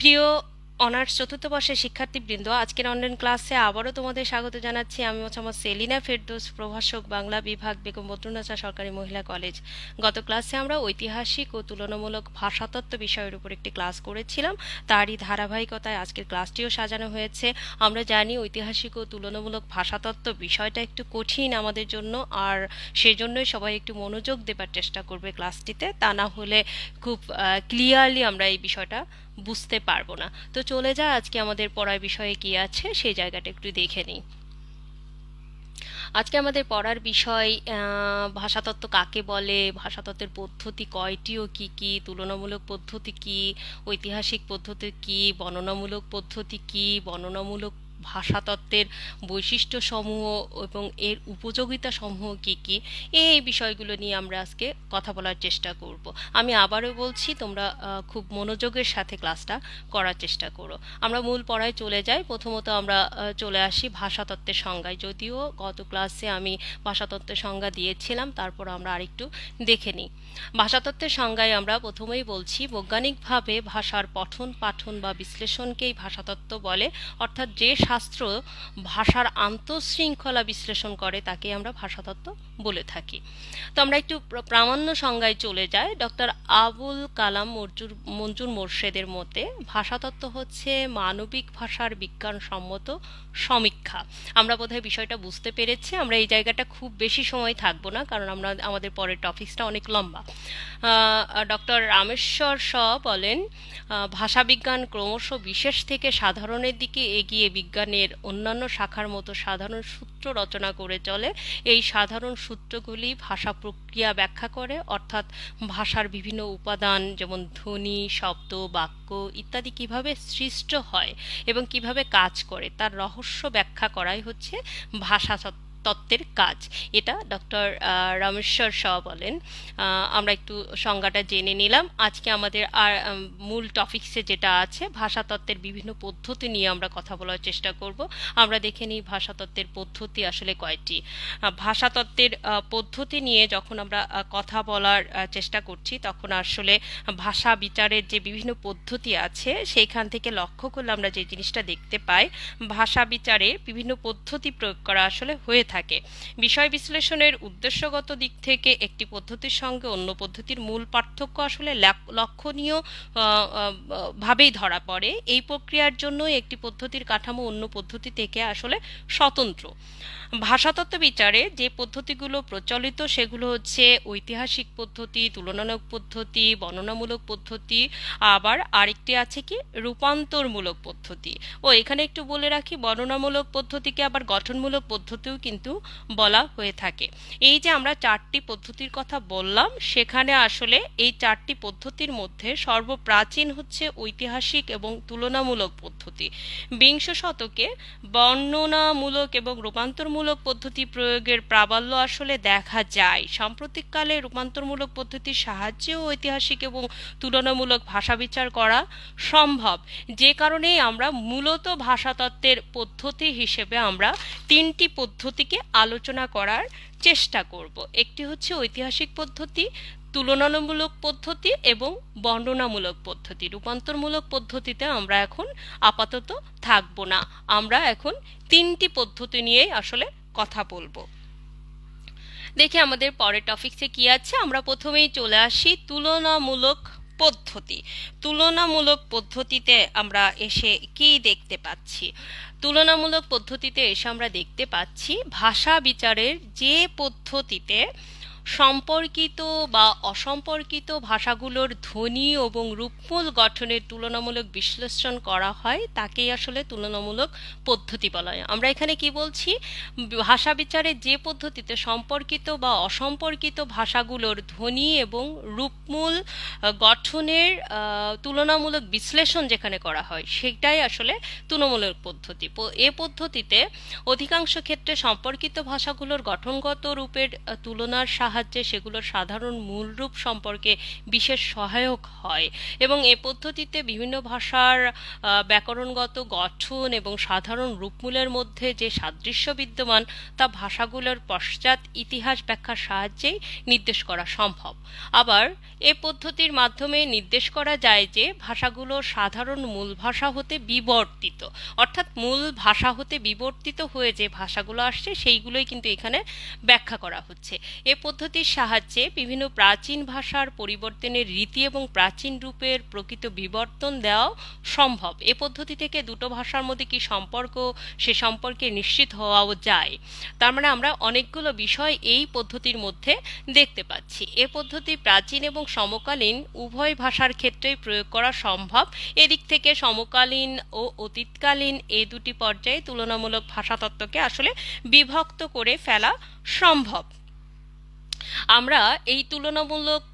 প্রিয় অনার্স চতুর্থ বর্ষের শিক্ষার্থীবৃন্দ, আজকের অনলাইন ক্লাসে আবারও তোমাদের স্বাগত জানাচ্ছি। আমি আমার সেলিনা ফেরদোস, প্রভাষক বাংলা বিভাগ, বেগম বদরুন্নেসা সরকারি মহিলা কলেজ গত ক্লাসে আমরা ঐতিহাসিক ও তুলনামূলক ভাষাতত্ত্ব বিষয়ের উপর একটি ক্লাস করেছিলাম। তারই ধারাবাহিকতায় আজকের ক্লাসটিও সাজানো হয়েছে। আমরা জানি ঐতিহাসিক ও তুলনামূলক ভাষাতত্ত্ব বিষয়টা একটু কঠিন আমাদের জন্য, আর সেজন্যই সবাই একটু মনোযোগ দেবার চেষ্টা করবে ক্লাসটিতে তা না হলে খুব ক্লিয়ারলি আমরা এই বিষয়টা বুঝতে পারব না। তো চলে যা, আজকে আমাদের পড়ার বিষয়ে কি আছে সেই জায়গাটা একটু দেখে নিই আজকে আমাদের পড়ার বিষয় ভাষাতত্ত্ব কাকে বলে, ভাষাতত্ত্বের পদ্ধতি কয়টি ও কী কী, তুলনামূলক পদ্ধতি কী, ঐতিহাসিক পদ্ধতি কী, বর্ণনামূলক পদ্ধতি কী, বর্ণনামূলক ভাষাতত্ত্বের বৈশিষ্ট্য সমূহ এবং এর উপযোগিতা সমূহ কি কি, এই বিষয়গুলো নিয়ে আমরা আজকে কথা বলার চেষ্টা করব। আমি আবারও বলছি, তোমরা খুব মনোযোগের সাথে ক্লাসটা করার চেষ্টা করো। আমরা মূল পড়ায় চলে যাই। প্রথমত আমরা চলে আসি ভাষাতত্ত্বের সংজ্ঞায়। যদিও গত ক্লাসে আমি ভাষাতত্ত্বের সংজ্ঞা দিয়েছিলাম, তারপর আমরা আরেকটু দেখে নিই। ভাষাতত্ত্বের সংজ্ঞায় আমরা প্রথমেই বলছি, বৈজ্ঞানিকভাবে ভাষার পঠন পাঠন বা বিশ্লেষণকেই ভাষাতত্ত্ব বলে। অর্থাৎ যে শাস্ত্র ভাষার আন্তঃশৃঙ্খলা বিশ্লেষণ করে, তাকে আমরা ভাষাতত্ত্ব বলে থাকি। তো আমরা একটু প্রামাণ্য সংজ্ঞায় চলে যাই। ডক্টর আবুল কালাম মঞ্জুর মঞ্জুর মোর্শেদের মতে, ভাষাতত্ত্ব হচ্ছে মানবিক ভাষার বিজ্ঞানসম্মত সমীক্ষা। আমরা বোধহয় বিষয়টা বুঝতে পেরেছি, আমরা এই জায়গাটা খুব বেশি সময় থাকব না, কারণ আমরা আমাদের পরের টপিকসটা অনেক লম্বা। ডক্টর রামেশ্বর শ বলেন ভাষাবিজ্ঞান ক্রমশ বিশেষ থেকে সাধারণের দিকে এগিয়ে বিজ্ঞানের অন্যান্য শাখার মতো সাধারণ সূত্র রচনা করে চলে। এই সাধারণ সূত্রগুলি ভাষা প্রক্রিয়া ব্যাখ্যা করে, অর্থাৎ ভাষার বিভিন্ন উপাদান যেমন ধ্বনি, শব্দ, বাক্য ইত্যাদি কীভাবে সৃষ্ট হয় এবং কীভাবে কাজ করে, তার রহস্য ব্যাখ্যা করাই হচ্ছে ভাষা তত্ত্বের কাজ। এটা ডক্টর রামেশ্বর শ বলেন। আমরা একটু সংজ্ঞাটা জেনে নিলাম। আজকে আমাদের আর মূল টপিক্সে যেটা আছে, ভাষাতত্ত্বের বিভিন্ন পদ্ধতি নিয়ে আমরা কথা বলার চেষ্টা করব। আমরা দেখে নিই ভাষাতত্ত্বের পদ্ধতি আসলে কয়টি। ভাষাতত্ত্বের পদ্ধতি নিয়ে যখন আমরা কথা বলার চেষ্টা করছি, তখন আসলে ভাষা বিচারের যে বিভিন্ন পদ্ধতি আছে, সেইখান থেকে লক্ষ্য করলে আমরা যে জিনিসটা দেখতে পাই, ভাষা বিচারে বিভিন্ন পদ্ধতি প্রয়োগ করা আসলে হয়ে থাকে। বিষয় বিশ্লেষণের উদ্দেশ্যগত দিক থেকে একটি পদ্ধতির সঙ্গে অন্য পদ্ধতির মূল পার্থক্য আসলে লক্ষণীয় ভাবেই ধরা পড়ে। এই প্রক্রিয়ার জন্য একটি পদ্ধতির কাঠামো অন্য পদ্ধতি থেকে আসলে স্বতন্ত্র। ভাষাতত্ত্ব বিচারে যে পদ্ধতিগুলো প্রচলিত, সেগুলো হচ্ছে ঐতিহাসিক পদ্ধতি, তুলনামূলক পদ্ধতি, বর্ণনামূলক পদ্ধতি, আবার আরেকটি আছে কি, রূপান্তরমূলক পদ্ধতি। ও এখানে একটু বলে রাখি, বর্ণনামূলক পদ্ধতিকে আবার গঠনমূলক পদ্ধতিও কিন্তু বলা হয়ে থাকে। এই যে আমরা চারটি পদ্ধতির কথা বললাম, সেখানে আসলে এই চারটি পদ্ধতির মধ্যে সর্বপ্রাচীন হচ্ছে ঐতিহাসিক এবং তুলনামূলক পদ্ধতি। বিংশ শতকে বর্ণনামূলক এবং রূপান্তরমূলক পদ্ধতি প্রয়োগের প্রাবল্য আসলে দেখা যায়। সাম্প্রতিককালে রূপান্তরমূলক পদ্ধতির সাহায্যেও ঐতিহাসিক এবং তুলনামূলক ভাষা বিচার করা সম্ভব। যে কারণেই আমরা মূলত ভাষাতত্ত্বের পদ্ধতি হিসেবে আমরা তিনটি পদ্ধতিকে আলোচনা করার চেষ্টা করব। একটি হচ্ছে ঐতিহাসিক পদ্ধতি, তুলনামূলক পদ্ধতি এবং বর্ণনামূলক পদ্ধতি। রূপান্তরমূলক পদ্ধতিতে আমরা এখন আপাতত থাকব না। আমরা এখন তিনটি পদ্ধতি নিয়েই আসলে কথা বলব। দেখি আমাদের পরের টপিকসে কি আছে। আমরা প্রথমেই চলে আসি তুলনামূলক পদ্ধতি। তুলনামূলক পদ্ধতিতে আমরা এসে কি দেখতে পাচ্ছি? তুলনামূলক পদ্ধতিতে এসে আমরা দেখতে পাচ্ছি ভাষা বিচারের যে পদ্ধতিতে সম্পর্কিত বা অসম্পর্কিত ভাষাগুলোর ধ্বনি এবং রূপমূল গঠনের তুলনামূলক বিশ্লেষণ করা হয়, তাকেই আসলে তুলনামূলক পদ্ধতি বলা হয়। আমরা এখানে কি বলছি? ভাষা বিচারে যে পদ্ধতিতে সম্পর্কিত বা অসম্পর্কিত ভাষাগুলোর ধ্বনি এবং রূপমূল গঠনের তুলনামূলক বিশ্লেষণ যেখানে করা হয়, সেটাই আসলে তুলনামূলক পদ্ধতি। এ পদ্ধতিতে অধিকাংশ ক্ষেত্রে সম্পর্কিত ভাষাগুলোর গঠনগত রূপের তুলনার সাহায্যে সাহায্যে সেগুলোর সাধারণ মূলরূপ সম্পর্কে বিশেষ সহায়ক হয় এবং এ পদ্ধতিতে বিভিন্ন ভাষার ব্যাকরণগত গঠন এবং সাধারণ রূপমূলের মধ্যে যে সাদৃশ্য বিদ্যমান তা ভাষাগুলোর পশ্চাৎ ইতিহাস ব্যাখ্যার সাহায্যেই নির্দেশ করা সম্ভব। আবার এ পদ্ধতির মাধ্যমে নির্দেশ করা যায় যে ভাষাগুলো সাধারণ মূল ভাষা হতে বিবর্তিত। অর্থাৎ মূল ভাষা হতে বিবর্তিত হয়ে যে ভাষাগুলো আসছে সেইগুলোই কিন্তু এখানে ব্যাখ্যা করা হচ্ছে। এ পদ্ধতির সাহায্যে বিভিন্ন প্রাচীন ভাষার পরিবর্তনের রীতি এবং প্রাচীন রূপের প্রকৃত বিবর্তন দেওয়াও সম্ভব। এ পদ্ধতি থেকে দুটো ভাষার মধ্যে কি সম্পর্ক, সে সম্পর্কে নিশ্চিত হওয়াও যায়। তার মানে আমরা অনেকগুলো বিষয় এই পদ্ধতির মধ্যে দেখতে পাচ্ছি। এ পদ্ধতি প্রাচীন এবং সমকালীন উভয় ভাষার ক্ষেত্রেই প্রয়োগ করা সম্ভব। এদিক থেকে সমকালীন ও অতীতকালীন এই দুটি পর্যায়ে তুলনামূলক ভাষাতত্ত্বকে আসলে বিভক্ত করে ফেলা সম্ভব। আমরা এই তুলনামূলক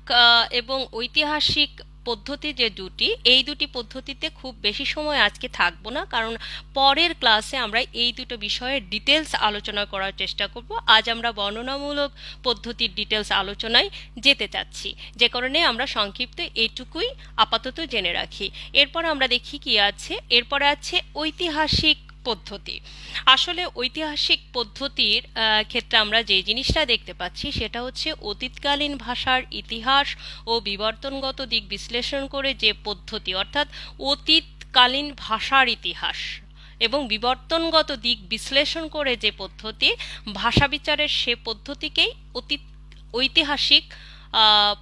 এবং ঐতিহাসিক পদ্ধতি যে দুটি, এই দুটি পদ্ধতিতে খুব বেশি সময় আজকে থাকব না, কারণ পরের ক্লাসে আমরা এই দুটো বিষয়ে ডিটেলস আলোচনা করার চেষ্টা করব। আজ আমরা বর্ণনামূলক পদ্ধতির ডিটেলস আলোচনায় যেতে চাচ্ছি। যে কারণে আমরা সংক্ষিপ্ত এইটুকুই আপাতত জেনে রাখি। এরপর আমরা দেখি কি আছে। এরপরে আছে ঐতিহাসিক পদ্ধতি। আসলে ঐতিহাসিক পদ্ধতির ক্ষেত্রে আমরা যে জিনিসটা দেখতে পাচ্ছি সেটা হচ্ছে অতীতকালীন ভাষার ইতিহাস ও বিবর্তনগত দিক বিশ্লেষণ করে যে পদ্ধতি, অর্থাৎ অতীতকালীন ভাষার ইতিহাস এবং বিবর্তনগত দিক বিশ্লেষণ করে যে পদ্ধতি, ভাষা বিচারের সে পদ্ধতিকেই অতীত ঐতিহাসিক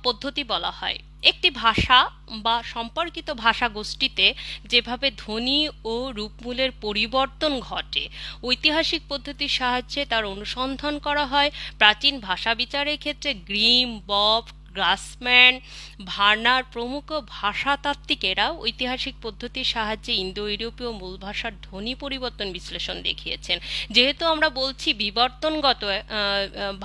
পদ্ধতি বলা হয়। একটি ভাষা বা সম্পর্কিত ভাষা গোষ্ঠীতে যেভাবে ধ্বনি ও রূপমূলের পরিবর্তন ঘটে, ঐতিহাসিক পদ্ধতির সাহায্যে তার অনুসন্ধান করা হয়। প্রাচীন ভাষা বিচারের ক্ষেত্রে গ্রিম বব গ্রাসম্যান, ভার্নার প্রমুখ ভাষাতাত্ত্বিকেরা ঐতিহাসিক পদ্ধতির সাহায্যে ইন্দো ইউরোপীয় মূল ভাষার ধ্বনি পরিবর্তন বিশ্লেষণ দেখিয়েছেন। যেহেতু আমরা বলছি বিবর্তনগত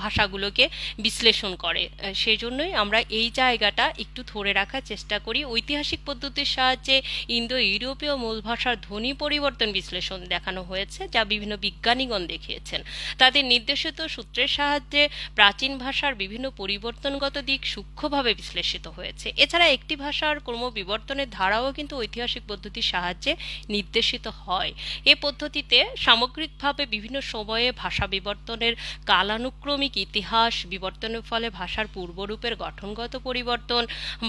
ভাষাগুলোকে বিশ্লেষণ করে সেজন্যই আমরা এই জায়গাটা একটু ধরে রাখার চেষ্টা করি। ঐতিহাসিক পদ্ধতির সাহায্যে ইন্দো ইউরোপীয় মূল ভাষার ধ্বনি পরিবর্তন বিশ্লেষণ দেখানো হয়েছে, যা বিভিন্ন বিজ্ঞানীগণ দেখিয়েছেন। তাদের নির্দেশিত সূত্রের সাহায্যে প্রাচীন ভাষার বিভিন্ন পরিবর্তনগত দিক সূক্ষ্মভাবে বিশ্লেষিত হয়েছে। এছাড়া একটি ভাষার ক্রমবিবর্তনের ধারাও কিন্তু ঐতিহাসিক পদ্ধতির সাহায্যে নির্দেশিত হয়। এ পদ্ধতিতে সামগ্রিকভাবে বিভিন্ন সময়ে ভাষা বিবর্তনের কালানুক্রমিক ইতিহাস, বিবর্তনের ফলে ভাষার পূর্বরূপের গঠনগত পরিবর্তন,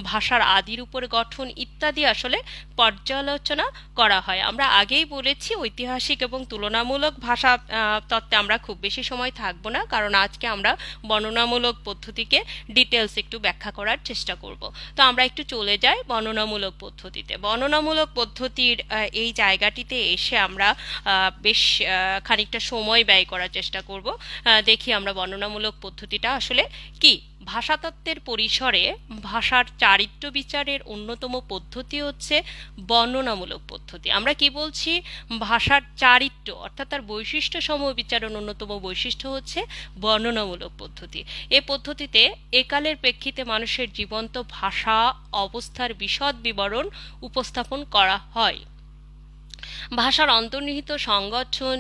ভাষার আদির উপর গঠন ইত্যাদি আসলে পর্যালোচনা করা হয়। আমরা আগেই বলেছি ঐতিহাসিক এবং তুলনামূলক ভাষা তত্ত্বে আমরা খুব বেশি সময় থাকব না, কারণ আজকে আমরা বর্ণনামূলক পদ্ধতিকে ডিটেলস একটু ব্যাখ্যা করার চেষ্টা করব। তো আমরা একটু চলে যাই বর্ণনামূলক পদ্ধতিতে। বর্ণনামূলক পদ্ধতির এই জায়গাটিতে এসে আমরা বেশ খানিকটা সময় ব্যয় করার চেষ্টা করব। দেখি আমরা বর্ণনামূলক পদ্ধতিটা আসলে কি? ভাষাতত্ত্বের পরিসরে ভাষার চারিত্র বিচারের অন্যতম পদ্ধতি হচ্ছে বর্ণনামূলক পদ্ধতি। আমরা কি বলছি? ভাষার চারিত্র, অর্থাৎ তার বৈশিষ্ট্য সমূহ বিচারের অন্যতম বৈশিষ্ট্য হচ্ছে বর্ণনামূলক পদ্ধতি। এ পদ্ধতিতে একালের প্রেক্ষিতে মানুষের জীবন্ত ভাষা, অবস্থার বিশদ বিবরণ উপস্থাপন করা হয়। ভাষার অন্তর্নিহিত সংগঠন,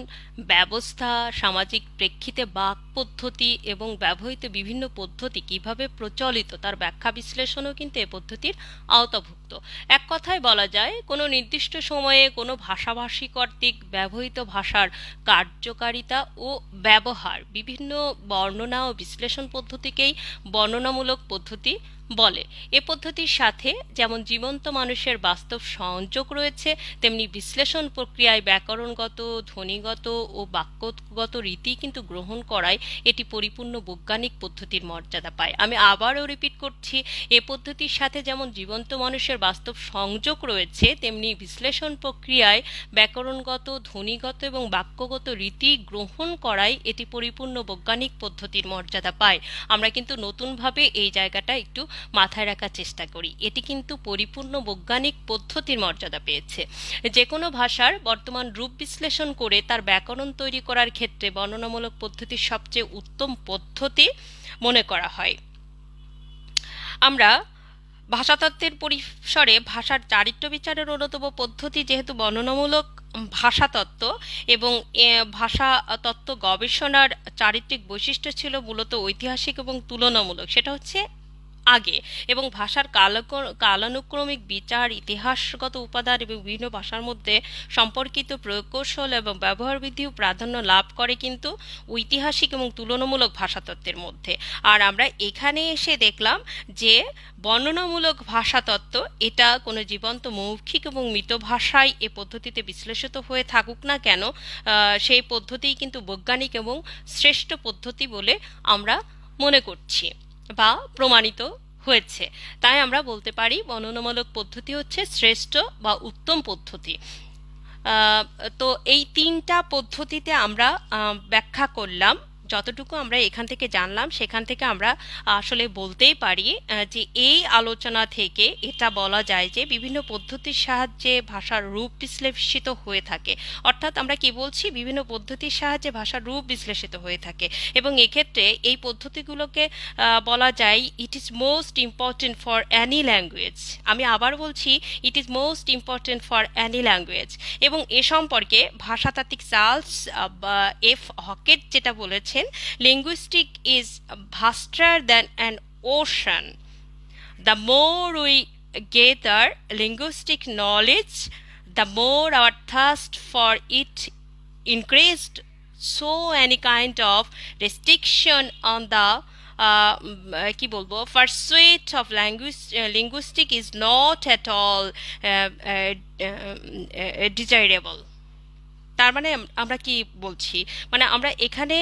ব্যবস্থা, সামাজিক প্রেক্ষিতে বাক পদ্ধতি এবং ব্যবহৃত বিভিন্ন পদ্ধতি কীভাবে প্রচলিত তার ব্যাখ্যা বিশ্লেষণও কিন্তু এ পদ্ধতির আওতাভুক্ত। এক কথায় বলা যায়, কোনো নির্দিষ্ট সময়ে কোনো ভাষাভাষী কর্তৃক ব্যবহৃত ভাষার কার্যকারিতা ও ব্যবহার বিভিন্ন বর্ণনা ও বিশ্লেষণ পদ্ধতিকেই বর্ণনামূলক পদ্ধতি বলে, এ পদ্ধতির সাথে যেমন জীবন্ত মানুষের বাস্তব সংযোগ রয়েছে, তেমনি বিশ্লেষণ প্রক্রিয়ায় ব্যাকরণগত, ধ্বনিগত ও বাক্যগত রীতি কিন্তু গ্রহণ করায় এটি পরিপূর্ণ বৈজ্ঞানিক পদ্ধতির মর্যাদা পায়। আমি আবারও রিপিট করছি, এ পদ্ধতির সাথে যেমন জীবন্ত মানুষের বাস্তব সংযোগ রয়েছে, তেমনি বিশ্লেষণ প্রক্রিয়ায় ব্যাকরণগত, ধ্বনিগত এবং বাক্যগত রীতি গ্রহণ করায় এটি পরিপূর্ণ বৈজ্ঞানিক পদ্ধতির মর্যাদা পায়। আমরা কিন্তু নতুনভাবে এই জায়গাটা একটু মাথায় রাখার চেষ্টা করি। এটি কিন্তু পরিপূর্ণ বৈজ্ঞানিক পদ্ধতির মর্যাদা পেয়েছে। যে কোনো ভাষার বর্তমান রূপ বিশ্লেষণ করে তার ব্যাকরণ তৈরি করার ক্ষেত্রে বর্ণনামূলক পদ্ধতির সবচেয়ে উত্তম পদ্ধতি মনে করা হয়। আমরা ভাষাতত্ত্বের পরিসরে ভাষার চারিত্র বিচারের অন্যতম পদ্ধতি যেহেতু বর্ণনামূলক ভাষাতত্ত্ব এবং ভাষাতত্ত্ব গবেষণার চারিত্রিক বৈশিষ্ট্য ছিল মূলত ঐতিহাসিক এবং তুলনামূলক। সেটা হচ্ছে আগে এবং ভাষার কালানুক্রমিক বিচার, ইতিহাসগত উপাদান এবং বিভিন্ন ভাষার মধ্যে সম্পর্কিত প্রকৌশল এবং ব্যবহার বিধিও প্রাধান্য লাভ করে কিন্তু ঐতিহাসিক এবং তুলনামূলক ভাষাতত্ত্বের মধ্যে। আর আমরা এখানে এসে দেখলাম যে বর্ণনামূলক ভাষাতত্ত্ব এটা কোনো জীবন্ত মৌখিক এবং মৃত ভাষায় এ পদ্ধতিতে বিশ্লেষিত হয়ে থাকুক না কেন সেই পদ্ধতিই কিন্তু বৈজ্ঞানিক এবং শ্রেষ্ঠ পদ্ধতি বলে আমরা মনে করছি। বা প্রমাণিত হয়েছে। তাই আমরা বলতে পারি বর্ণনামূলক পদ্ধতি হচ্ছে শ্রেষ্ঠ বা উত্তম পদ্ধতি। তো এই তিনটা পদ্ধতিতে আমরা ব্যাখ্যা করলাম। যতটুকু আমরা এখান থেকে জানলাম, সেখান থেকে আমরা আসলে বলতেই পারি যে এই আলোচনা থেকে এটা বলা যায় যে বিভিন্ন পদ্ধতির সাহায্যে ভাষার রূপ বিশ্লেষিত হয়ে থাকে। অর্থাৎ আমরা কি বলছি? বিভিন্ন পদ্ধতির সাহায্যে ভাষার রূপ বিশ্লেষিত হয়ে থাকে। এবং এক্ষেত্রে এই পদ্ধতিগুলোকে বলা যায় it is most important for any language আমি আবার বলছি it is most important for any language এবং এ সম্পর্কে ভাষাতাত্ত্বিক চার্লস এফ হকেট যেটা বলেছেন linguistic is vaster than an ocean the more we gather linguistic knowledge, the more our thirst for it increased. So any kind of restriction on the uh, um, ah, কি বলবো pursuit of language uh, linguistic is not at all তার মানে আমরা কি বলছি? মানে আমরা এখানে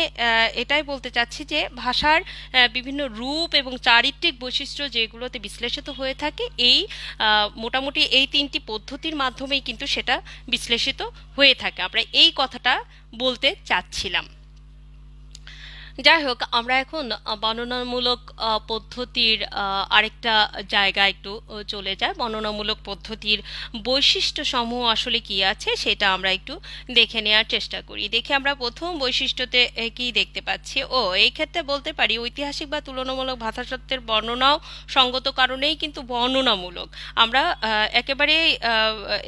এটাই বলতে চাচ্ছি যে ভাষার বিভিন্ন রূপ এবং চারিত্রিক বৈশিষ্ট্য যেগুলোতে বিশ্লেষিত হয়ে থাকে, এই মোটামুটি এই তিনটি পদ্ধতির মাধ্যমেই কিন্তু সেটা বিশ্লেষিত হয়ে থাকে। আমরা এই কথাটা বলতে চাচ্ছিলাম। যাই হোক আমরা এখন বর্ণনামূলক পদ্ধতির আরেকটা জায়গা একটু চলে যাই। বর্ণনামূলক পদ্ধতির বৈশিষ্ট্য সমূহ আসলে কি আছে সেটা আমরা একটু দেখে নেওয়ার চেষ্টা করি। দেখে আমরা প্রথম বৈশিষ্ট্যতে কি দেখতে পাচ্ছি? ও, এই ক্ষেত্রে বলতে পারি, ঐতিহাসিক বা তুলনামূলক ভাষাতত্ত্বের বর্ণনাও সঙ্গত কারণেই কিন্তু বর্ণনামূলক। আমরা একেবারে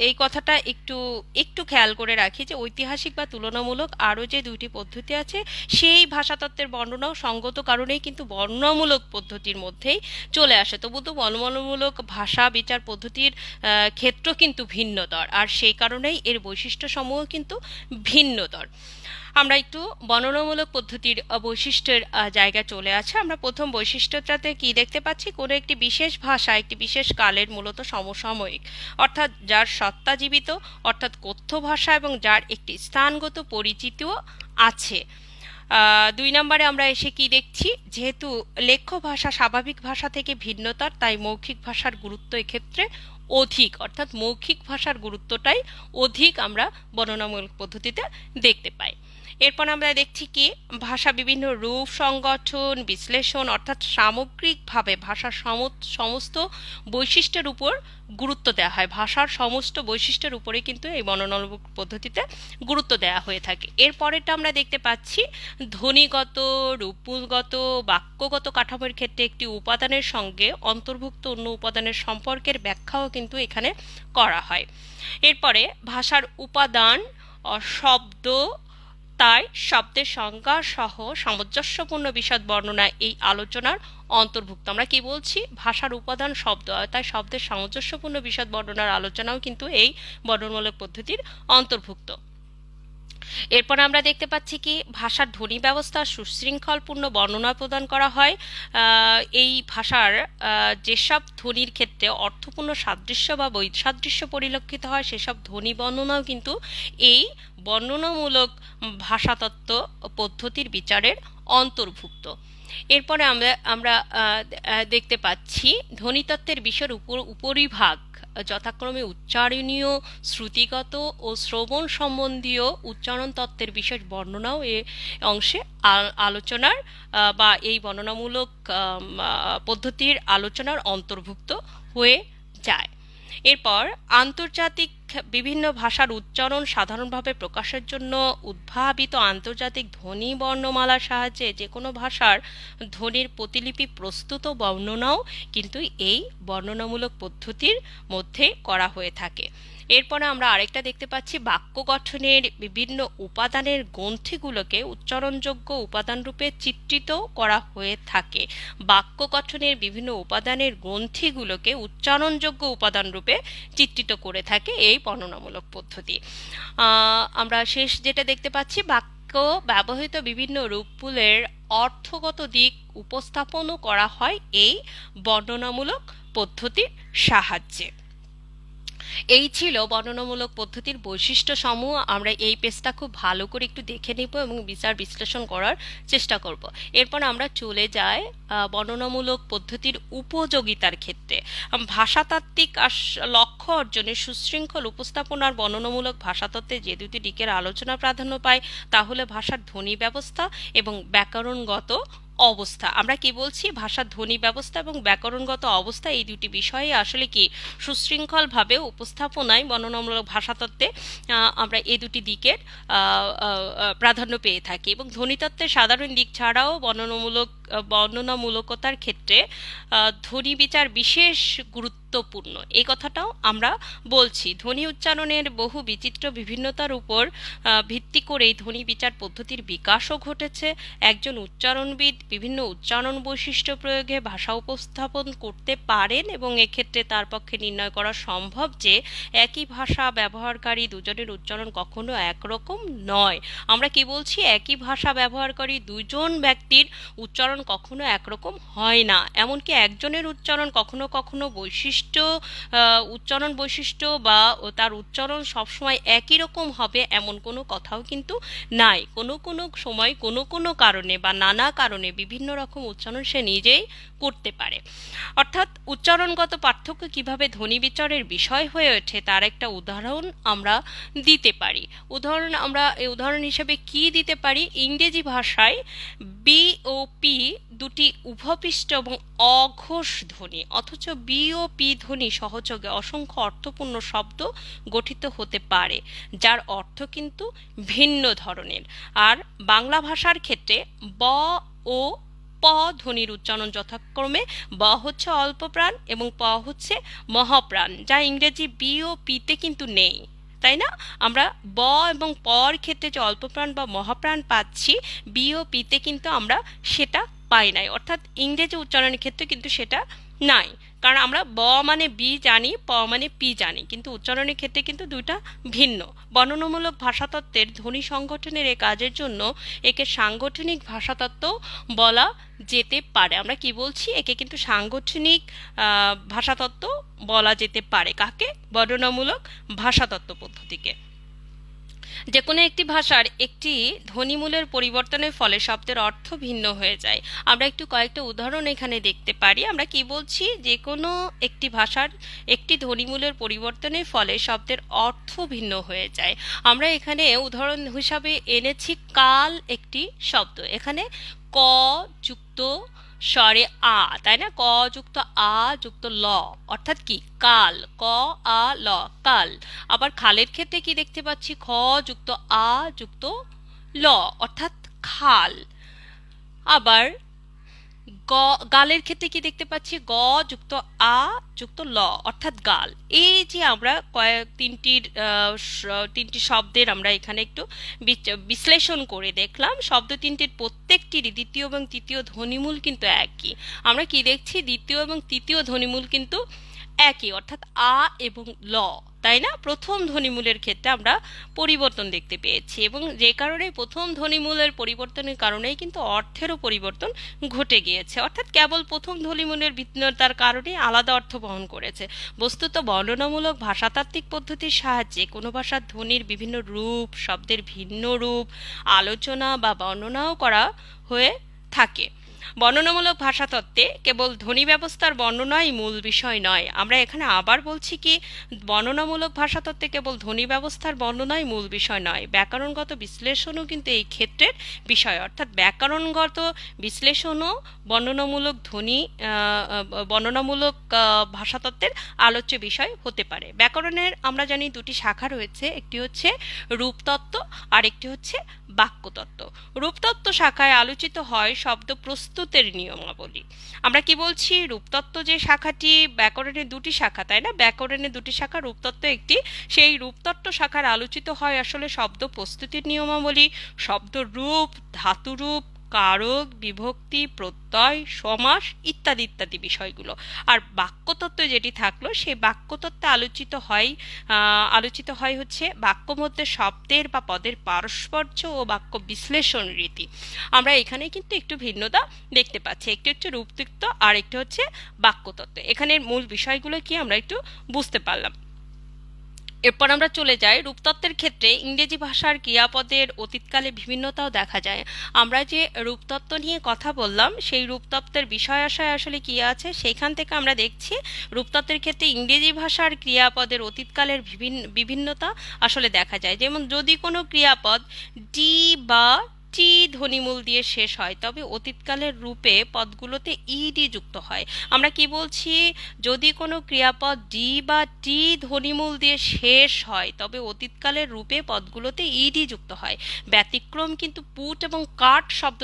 এই কথাটা একটু একটু খেয়াল করে রাখি যে ঐতিহাসিক বা তুলনামূলক আরও যে দুইটি পদ্ধতি আছে, সেই ভাষাতত্ত্বের বর্ণনাও সঙ্গত কারণেই কিন্তু বর্ণনামূলক পদ্ধতির মধ্যেই চলে আসে। তবু তো বর্ণনামূলক ভাষা বিচার পদ্ধতির ক্ষেত্র কিন্তু ভিন্নতর আর সেই কারণেই এর বৈশিষ্ট্য সমূহ কিন্তু ভিন্নতর। আমরা একটু বর্ণনামূলক পদ্ধতির বৈশিষ্ট্যের আহ, জায়গায় চলে আছে আমরা প্রথম বৈশিষ্ট্যটাতে কি দেখতে পাচ্ছি? কোনো একটি বিশেষ ভাষা একটি বিশেষ কালের মূলত সমসাময়িক। অর্থাৎ যার সত্তা জীবিত অর্থাৎ কথ্য ভাষা এবং যার একটি স্থানগত পরিচিতিও আছে। দুই নম্বরে আমরা এসে কি দেখছি? যেহেতু লেখ্য ভাষা স্বাভাবিক ভাষা থেকে ভিন্নতার, তাই মৌখিক ভাষার গুরুত্ব এক্ষেত্রে অধিক। অর্থাৎ মৌখিক ভাষার গুরুত্বটাই অধিক আমরা বর্ণনামূলক পদ্ধতিতে দেখতে পাই। এরপর আমরা দেখছি কি? ভাষা বিভিন্ন রূপ, সংগঠন, বিশ্লেষণ অর্থাৎ সামগ্রিকভাবে ভাষার সম- সমস্ত বৈশিষ্ট্যের উপর গুরুত্ব দেওয়া হয়। ভাষার সমস্ত বৈশিষ্ট্যের উপরে কিন্তু এই বর্ণনামূলক পদ্ধতিতে গুরুত্ব দেওয়া হয়ে থাকে। এরপরেরটা আমরা দেখতে পাচ্ছি, ধ্বনিগত রূপগত বাক্যগত কাঠামোর ক্ষেত্রে একটি উপাদানের সঙ্গে অন্তর্ভুক্ত অন্য উপাদানের সম্পর্কের ব্যাখ্যাও কিন্তু এখানে করা হয়। এরপরে ভাষার উপাদান শব্দ তাই শব্দের সংজ্ঞা সহ সামঞ্জস্যপূর্ণ বিশদ বর্ণনা এই আলোচনার অন্তর্ভুক্ত। আমরা কি বলছি? ভাষার উপাদান শব্দ। তাই শব্দের সামঞ্জস্যপূর্ণ বিশদ বর্ণনার আলোচনাও কিন্তু এই বর্ণনামূলক পদ্ধতির অন্তর্ভুক্ত। এরপর আমরা দেখতে পাচ্ছি কি, ভাষার ধ্বনি ব্যবস্থা সুশৃঙ্খলপূর্ণ বর্ণনা প্রদান করা হয়। এই ভাষার যেসব ধ্বনির ক্ষেত্রে অর্থপূর্ণ সাদৃশ্য বা বৈসাদৃশ্য পরিলক্ষিত হয়, সেসব ধ্বনি বর্ণনাও কিন্তু এই বর্ণনামূলক ভাষাতত্ত্ব পদ্ধতির বিচারের অন্তর্ভুক্ত। এরপরে আমরা আমরা দেখতে পাচ্ছি, ধ্বনিতত্ত্বের বিষয়ের উপর উপরিভাগ যথাক্রমে উচ্চারণীয়, শ্রুতিগত ও শ্রবণ সম্বন্ধীয় উচ্চারণ তত্ত্বের বিশেষ বর্ণনাও এ অংশে আলোচনার বা এই বর্ণনামূলক পদ্ধতির আলোচনার অন্তর্ভুক্ত হয়ে যায়। এরপর আন্তর্জাতিক বিভিন্ন ভাষার উচ্চারণ সাধারণভাবে প্রকাশের জন্য উদ্ভাবিত আন্তর্জাতিক ধ্বনি বর্ণমালার সাহায্যে যে কোনো ভাষার ধ্বনির প্রতিলিপি প্রস্তুত বর্ণনাও কিন্তু এই বর্ণনামূলক পদ্ধতির মধ্যে করা হয়ে থাকে। এরপরে আমরা আরেকটা দেখতে পাচ্ছি, বাক্য গঠনের বিভিন্ন উপাদানের গ্রন্থিগুলোকে উচ্চারণযোগ্য উপাদান রূপে চিত্রিত করা হয়ে থাকে। বাক্য গঠনের বিভিন্ন উপাদানের গ্রন্থিগুলোকে উচ্চারণযোগ্য উপাদান রূপে চিত্রিত করে থাকে এই বর্ণনামূলক পদ্ধতি। আমরা শেষ যেটা দেখতে পাচ্ছি, বাক্য ব্যবহৃত বিভিন্ন রূপগুলোর অর্থগত দিক উপস্থাপনও করা হয় এই বর্ণনামূলক পদ্ধতির সাহায্যে। এই ছিল বর্ণনামূলক পদ্ধতির বৈশিষ্ট্য সমূহ আমরা এই পেজটা খুব ভালো করে একটু দেখে নেব এবং বিচার বিশ্লেষণ করার চেষ্টা করব। এরপর আমরা চলে যাই বর্ণনামূলক পদ্ধতির উপযোগিতার ক্ষেত্রে। ভাষাতাত্ত্বিক লক্ষ্য অর্জনে সুশৃঙ্খল উপস্থাপনার বর্ণনামূলক ভাষাতত্ত্বে যে দুটি দিকের আলোচনা প্রাধান্য পায় তা হলো ভাষার ধ্বনি ব্যবস্থা এবং ব্যাকরণগত অবস্থা। আমরা কি বলছি, ভাষার ধ্বনি ব্যবস্থা এবং ব্যাকরণগত অবস্থা এই দুটি বিষয়ে আসলে কি সুশৃঙ্খলভাবে উপস্থাপনায় বর্ণনামূলক ভাষাতত্ত্বে আমরা এই দুটি দিকের প্রাধান্য পেয়ে থাকি এবং ধ্বনিতত্ত্বের সাধারণ দিক ছাড়াও বর্ণনামূলক বর্ণনামূলকতার ক্ষেত্রে ধ্বনি বিচার বিশেষ গুরুত্বপূর্ণ। এই কথাটাও আমরা বলছি। ধ্বনি উচ্চারণের বহু বিচিত্র বিভিন্নতার উপর ভিত্তি করেই ধ্বনি বিচার পদ্ধতির বিকাশও ঘটেছে। একজন উচ্চারণবিদ বিভিন্ন উচ্চারণ বৈশিষ্ট্য প্রয়োগে ভাষা উপস্থাপন করতে পারেন এবং এক্ষেত্রে তার পক্ষে নির্ণয় করা সম্ভব যে একই ভাষা ব্যবহারকারী দুজনের উচ্চারণ কখনো একরকম নয়। আমরা কি বলছি? একই ভাষা ব্যবহারকারী দুজন ব্যক্তির উচ্চারণ কখনো একরকম হয় না। এমনকি একজনের উচ্চারণ কখনো কখনো বৈশিষ্ট্য আহ, উচ্চারণ বৈশিষ্ট্য বা তার উচ্চারণ সবসময় একই রকম হবে এমন কোনো কথাও কিন্তু নাই। কোনো কোনো সময় কোনো কোনো কারণে বা নানা কারণে বিভিন্ন রকম উচ্চারণ সে নিজেই করতে পারে। অর্থাৎ উচ্চারণগত পার্থক্য কীভাবে ধ্বনি বিচারের বিষয় হয়ে ওঠে তার একটা উদাহরণ আমরা দিতে পারি। উদাহরণ আমরা উদাহরণ হিসেবে কি দিতে পারি? ইংরেজি ভাষায় বি ও পি দুটি উভপিষ্ট এবং অঘোষ ধ্বনি অথচ বি ও পি ধ্বনি সহযোগে অসংখ্য অর্থপূর্ণ শব্দ গঠিত হতে পারে, যার অর্থ কিন্তু ভিন্ন ধরনের। আর বাংলা ভাষার ক্ষেত্রে ব ও প ধ্বনির উচ্চারণ যথাক্রমে ব হচ্ছে অল্প প্রাণ এবং প হচ্ছে মহাপ্রাণ, যা ইংরেজি বি ও পিতে কিন্তু নেই, তাই না? আমরা ব এবং পর ক্ষেত্রে যে অল্প প্রাণ বা মহাপ্রাণ পাচ্ছি বি ও পিতে কিন্তু আমরা সেটা পাই নাই। অর্থাৎ ইংরেজি উচ্চারণের ক্ষেত্রে কিন্তু সেটা নাই। কারণ আমরা ব মানে বি জানি, প মানে পি জানি, কিন্তু উচ্চারণের ক্ষেত্রে কিন্তু দুইটা ভিন্ন। বর্ণনামূলক ভাষাতত্ত্বের ধ্বনি সংগঠনের এ কাজের জন্য একে সাংগঠনিক ভাষাতত্ত্ব বলা যেতে পারে। আমরা কি বলছি? একে কিন্তু সাংগঠনিক ভাষাতত্ত্ব বলা যেতে পারে। কাকে? বর্ণনামূলক ভাষাতত্ত্ব পদ্ধতিকে। যে কোনো একটি ভাষার একটি ধ্বনিমূলের পরিবর্তনের ফলে শব্দের অর্থ ভিন্ন হয়ে যায়। আমরা একটু কয়েকটা উদাহরণ এখানে দেখতে পারি। আমরা কি বলছি? যে কোনো একটি ভাষার একটি ধ্বনিমূলের পরিবর্তনের ফলে শব্দের অর্থ ভিন্ন হয়ে যায়। আমরা এখানে উদাহরণ হিসাবে এনেছি কাল একটি শব্দ। এখানে ক যুক্ত স্বরে আ, তাই না? ক যুক্ত আ যুক্ত ল, অর্থাৎ কি? কাল। ক, আ, ল, কাল। আবার খালের ক্ষেত্রে কি দেখতে পাচ্ছি? খ যুক্ত আ যুক্ত ল, অর্থাৎ খাল। আবার গালের ক্ষেত্রে কি দেখতে পাচ্ছি? গ যুক্ত আ যুক্ত ল, অর্থাৎ গাল। এই যে আমরা কয়েক তিনটির তিনটি শব্দের আমরা এখানে একটু বিশ্লেষণ করে দেখলাম। শব্দ তিনটির প্রত্যেকটিরই দ্বিতীয় এবং তৃতীয় ধ্বনিমূল কিন্তু একই। আমরা কি দেখছি? দ্বিতীয় এবং তৃতীয় ধ্বনিমূল কিন্তু একই, অর্থাৎ আ এবং ল। তাই না? প্রথম ধ্বনিমূলের ক্ষেত্রে আমরা পরিবর্তন দেখতে পেয়েছি এবং যে কারণে প্রথম ধ্বনিমূলের পরিবর্তনের কারণেই কিন্তু অর্থেরও পরিবর্তন ঘটে গিয়েছে। অর্থাৎ কেবল প্রথম ধ্বনিমূলের ভিন্নতার কারণে আলাদা অর্থ বহন করেছে। বস্তুত বর্ণনামূলক ভাষাতাত্ত্বিক পদ্ধতির সাহায্যে কোনো ভাষার ধ্বনির বিভিন্ন রূপ, শব্দের ভিন্ন রূপ, আলোচনা বা বর্ণনাও করা হয়ে থাকে। বর্ণনামূলক ভাষাতত্ত্বে কেবল ধ্বনি ব্যবস্থার বর্ণনাই মূল বিষয় নয়। আমরা এখানে আবার বলছি কি, বর্ণনামূলক ভাষাতত্ত্বে কেবল ধ্বনি ব্যবস্থার বর্ণনাই মূল বিষয় নয়। ব্যাকরণগত বিশ্লেষণও কিন্তু এই ক্ষেত্রের বিষয়। অর্থাৎ ব্যাকরণগত বিশ্লেষণও বর্ণনামূলক ধ্বনি বর্ণনামূলক ভাষাতত্ত্বের আলোচ্য বিষয় হতে পারে। ব্যাকরণের আমরা জানি দুটি শাখা রয়েছে। একটি হচ্ছে রূপতত্ত্ব আর একটি হচ্ছে বাক্যতত্ত্ব। রূপতত্ত্ব শাখায় আলোচিত হয় শব্দ প্রস্তুত প্রস্তুতের নিয়মাবলী। আমরা কি বলছি? রূপতত্ত্ব যে শাখাটি, ব্যাকরণের দুটি শাখা, তাই না? ব্যাকরণের দুটি শাখা, রূপতত্ত্ব একটি। সেই রূপতত্ত্ব শাখার আলোচিত হয় আসলে শব্দ প্রস্তুতির নিয়মাবলী, শব্দ রূপ ধাতুরূপ কারক, বিভক্তি, প্রত্যয়, সমাস ইত্যাদি ইত্যাদি বিষয়গুলো। আর বাক্যতত্ত্ব যেটি থাকল, সেই বাক্যতত্ত্বে আলোচিত হয় আলোচিত হয় হচ্ছে বাক্য মধ্যে শব্দের বা পদের পারস্পর্য ও বাক্য বিশ্লেষণ রীতি। আমরা এখানে কিন্তু একটু ভিন্নতা দেখতে পাচ্ছি। একটি হচ্ছে রূপতত্ত্ব আর একটি হচ্ছে বাক্যতত্ত্ব। এখানের মূল বিষয়গুলো কি আমরা একটু বুঝতে পারলাম। এরপর আমরা চলে যাই রূপতত্ত্বের ক্ষেত্রে। ইংরেজি ভাষার ক্রিয়াপদের অতীতকালে বিভিন্নতাও দেখা যায়। আমরা যে রূপতত্ত্ব নিয়ে কথা বললাম, সেই রূপতত্ত্বের বিষয় আশায় আসলে কী আছে? সেইখান থেকে আমরা দেখছি রূপতত্ত্বের ক্ষেত্রে ইংরেজি ভাষার ক্রিয়াপদের অতীতকালের বিভিন্ন বিভিন্নতা আসলে দেখা যায়। যেমন যদি কোনো ক্রিয়াপদ ডি বা টি ধ্বনিমূল দিয়ে শেষ হয়, তবে অতীতকালের রূপে পদগুলোতে ইডি যুক্ত হয়। আমরা কি বলছি? যদি কোনো ক্রিয়াপদ ডি বা টি ধ্বনিমূল দিয়ে শেষ হয়, তবে অতীতকালের রূপে পদগুলোতে ইডি যুক্ত হয়। ব্যতিক্রম কিন্তু পুট এবং কাট শব্দ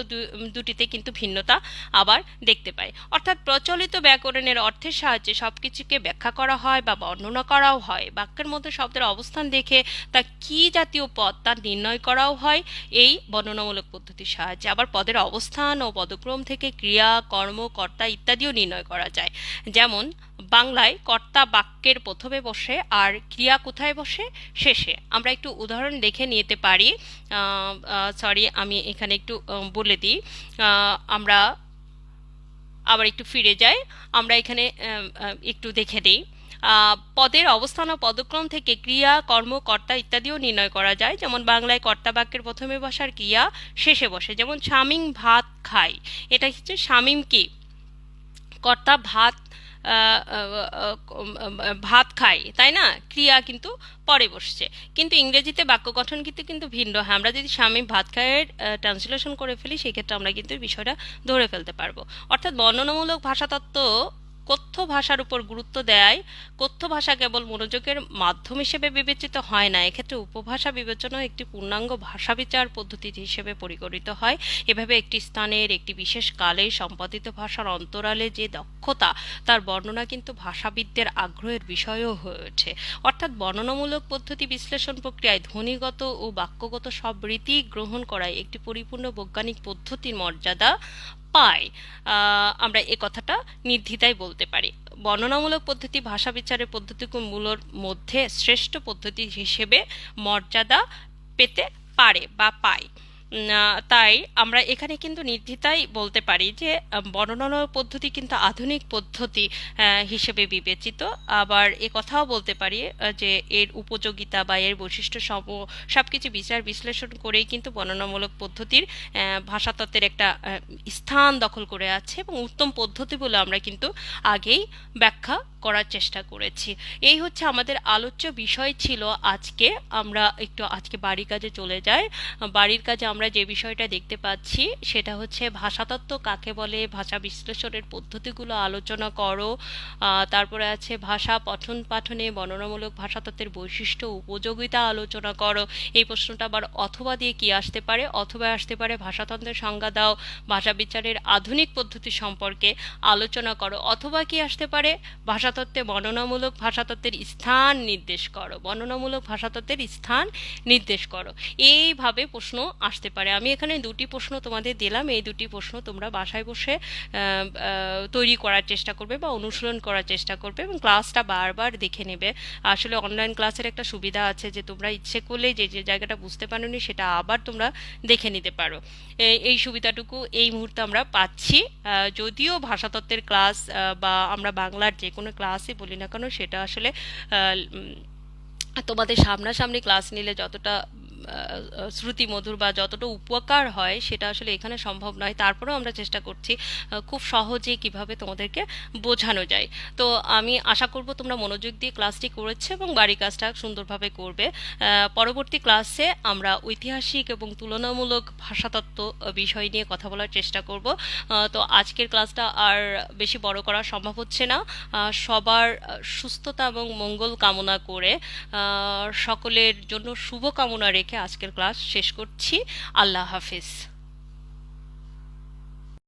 দুটিতে কিন্তু ভিন্নতা আবার দেখতে পাই। অর্থাৎ প্রচলিত ব্যাকরণের অর্থের সাহায্যে সব কিছুকে ব্যাখ্যা করা হয় বা বর্ণনা করাও হয়। বাক্যের মধ্যে শব্দের অবস্থান দেখে তা কি জাতীয় পদ তা নির্ণয় করাও হয়। এই বর্ণনামূলক পদ্ধতির সাহায্যে আবার পদের অবস্থান ও পদক্রম থেকে ক্রিয়া, কর্ম, কর্তা ইত্যাদিও নির্ণয় করা যায়। যেমন, বাংলায় কর্তা বাক্যের প্রথমে বসে আর ক্রিয়া কোথায় বসে? শেষে। আমরা একটু উদাহরণ দেখে নিতে পারি। সরি আমি এখানে একটু বলে দিই। আমরা আবার একটু ফিরে যাই। আমরা এখানে একটু দেখে দিই। পদের অবস্থান ও পদক্রম থেকে ক্রিয়া, কর্ম, কর্তা ইত্যাদিও নির্ণয় করা যায়। যেমন বাংলায় কর্তা বাক্যের প্রথমে বসার ক্রিয়া, শেষে বসে। যেমন শামিং ভাত খায় এটা হচ্ছে শামিম কি? কর্তা ভাত ভাত খায়। তাই না? ক্রিয়া কিন্তু পরে বসছে। কিন্তু ইংরেজিতে বাক্য গঠন কিন্তু কিন্তু ভিন্ন হয়। আমরা যদি স্বামী ভাত খায়ের ট্রান্সলেশন করে ফেলি, সেক্ষেত্রে আমরা কিন্তু বিষয়টা ধরে ফেলতে পারব। অর্থাৎ বর্ণনামূলক ভাষাতত্ত্ব কথ্য ভাষার উপর গুরুত্ব দেয় কথ্য ভাষা কেবল মনোযোগের মাধ্যম হিসেবে বিবেচিত হয় না, এক্ষেত্রে উপভাষা বিবেচনা একটি পূর্ণাঙ্গ ভাষা বিচার পদ্ধতি হিসেবে পরিগণিত হয়। এভাবে একটি স্থানের, একটি বিশেষ কালে সম্পাদিত ভাষার অন্তরালে যে দক্ষতা, তার বর্ণনা কিন্তু ভাষাবিদদের আগ্রহের বিষয়ও হয়ে ওঠে। অর্থাৎ বর্ণনামূলক পদ্ধতি বিশ্লেষণ প্রক্রিয়ায় ধ্বনিগত ও বাক্যগত সব রীতি গ্রহণ করায় একটি পরিপূর্ণ বৈজ্ঞানিক পদ্ধতির মর্যাদা। পায় আমরা এ কথাটা নির্দ্বিধায় বলতে পারি। বর্ণনামূলক পদ্ধতি, ভাষা বিচারের পদ্ধতিগুলোর মধ্যে শ্রেষ্ঠ পদ্ধতি হিসেবে মর্যাদা পেতে পারে বা পায় তাই আমরা এখানে কিন্তু নির্দ্বিধায় বলতে পারি যে বর্ণনা পদ্ধতি কিন্তু আধুনিক পদ্ধতি হিসেবে বিবেচিত। আবার এ কথাও বলতে পারি যে এর উপযোগিতা বা এর বৈশিষ্ট্য সব সবকিছু বিচার বিশ্লেষণ করেই কিন্তু বর্ণনামূলক পদ্ধতির ভাষাতত্ত্বের একটা স্থান দখল করে আছে এবং উত্তম পদ্ধতি বলে আমরা কিন্তু আগেই ব্যাখ্যা করার চেষ্টা করেছি। এই হচ্ছে আমাদের আলোচ্য বিষয় ছিল আজকে। আমরা একটু আজকে বাড়ির কাজে চলে যাই। বাড়ির কাজে আমরা যে বিষয়টা দেখতে পাচ্ছি, সেটা হচ্ছে ভাষাতত্ত্ব কাকে বলে, ভাষা বিশ্লেষণের পদ্ধতিগুলো আলোচনা করো তারপরে আছে ভাষা পঠন পাঠনে বর্ণনামূলক ভাষাতত্ত্বের বৈশিষ্ট্য, উপযোগিতা আলোচনা করো। এই প্রশ্নটা আবার অথবা দিয়ে কি আসতে পারে? অথবা আসতে পারে ভাষাতন্ত্রের সংজ্ঞা দাও, ভাষা বিচারের আধুনিক পদ্ধতি সম্পর্কে আলোচনা করো, অথবা কি আসতে পারে? ভাষাতত্ত্বে বর্ণনামূলক ভাষাতত্ত্বের স্থান নির্দেশ করো বর্ণনামূলক ভাষাতত্ত্বের স্থান নির্দেশ করো। এইভাবে প্রশ্ন আসতে পারে। আমি এখানে দুটি প্রশ্ন তোমাদের দিলাম। এই দুটি প্রশ্ন তোমরা বাসায় বসে তৈরি করার চেষ্টা করবে বা অনুশীলন করার চেষ্টা করবে এবং ক্লাসটা বারবার দেখে নেবে। আসলে অনলাইন ক্লাসের একটা সুবিধা আছে যে তোমরা ইচ্ছে করলে যে যে জায়গাটা বুঝতে পারোনি সেটা আবার তোমরা দেখে নিতে পারো। এই সুবিধাটুকু এই মুহূর্তে আমরা পাচ্ছি। যদিও ভাষাতত্ত্বের ক্লাস বা আমরা বাংলার যে কোনো ক্লাসই বলি না কেন, সেটা আসলে তোমাদের সামনাসামনি ক্লাস নিলে যতটা আহ, শ্রুতি মধুর বা যতটা উপকার হয় সেটা আসলে এখানে সম্ভব নয়। তারপরেও আমরা চেষ্টা করছি খুব সহজে কীভাবে তোমাদেরকে বোঝানো যায়। তো আমি আশা করব তোমরা মনোযোগ দিয়ে ক্লাসটি করেছ এবং বাড়ি কাজটা সুন্দরভাবে করবে। পরবর্তী ক্লাসে আমরা ঐতিহাসিক এবং তুলনামূলক ভাষাতত্ত্ব বিষয় নিয়ে কথা বলার চেষ্টা করব। তো আজকের ক্লাসটা আর বেশি বড় করা সম্ভব হচ্ছে না। সবার সুস্থতা এবং মঙ্গল কামনা করে সকলের জন্য শুভ কামনা রেখে আজকের ক্লাস শেষ করছি। আল্লাহ হাফিজ।